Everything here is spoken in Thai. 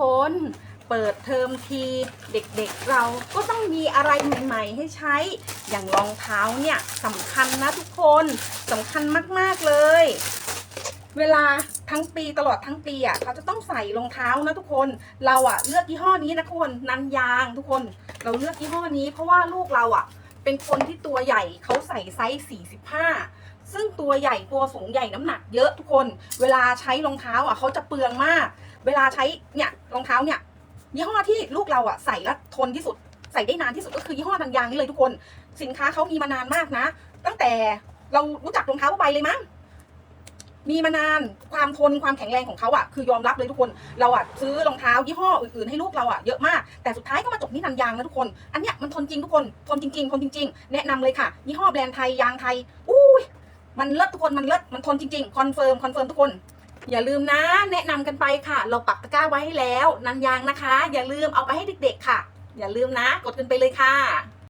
คนเปิดเทอมทีเด็กๆเราก็ต้องมีอะไรใหม่ๆ ให้ใช้ อย่างรองเท้าเนี่ยสำคัญนะทุกคนสำคัญมากๆเลย เวลาทั้งปีตลอดทั้งปีอะเขาจะต้องใส่รองเท้านะทุกคนเราอะเลือกยี่ห้อนี้นะทุกคนนันยางทุกคน เราเลือกยี่ห้อนี้ เพราะว่าลูกเราอะ เป็นคนที่ตัวใหญ่เขาใส่ไซส์45 ซึ่งตัวใหญ่ตัวสูงใหญ่น้ำหนักเยอะทุกคน เวลาใช้รองเท้าอะเขาจะเปลืองมาก เวลาใช้เนี่ยรองเท้าเนี่ยยี่ห้อที่ลูกเราอะใส่แล้วทนที่สุด ใส่ได้นานที่สุดก็คือยี่ห้อนันยางนี่เลยทุกคน สินค้าเขามีมานานมากนะ ตั้งแต่เรารู้จักรองเท้าผ้าใบเลยมั้งมีมานานความทนความแข็งแรงของเขาอะคือยอมรับเลยทุกคน เราอะซื้อรองเท้ายี่ห้ออื่นๆให้ลูกเราอะเยอะมาก แต่สุดท้ายก็มาจบที่นันยางนะทุกคน อันเนี้ยมันทนจริงทุกคนทนจริงๆทนจริง ๆ แนะนำเลยค่ะยี่ห้อแบรนด์ไทยยางไทยอุ้ยมันเลิศทุกคนมันเลิศมันทนจริงๆคอนเฟิร์มคอนเฟิร์มทุกคน อย่าลืมนะ แนะนำกันไปค่ะ เราปักตะกร้าไว้ให้แล้วนันยางนะคะ อย่าลืมเอาไปให้เด็ก ๆ ค่ะ อย่าลืมนะ กดกันไปเลยค่ะ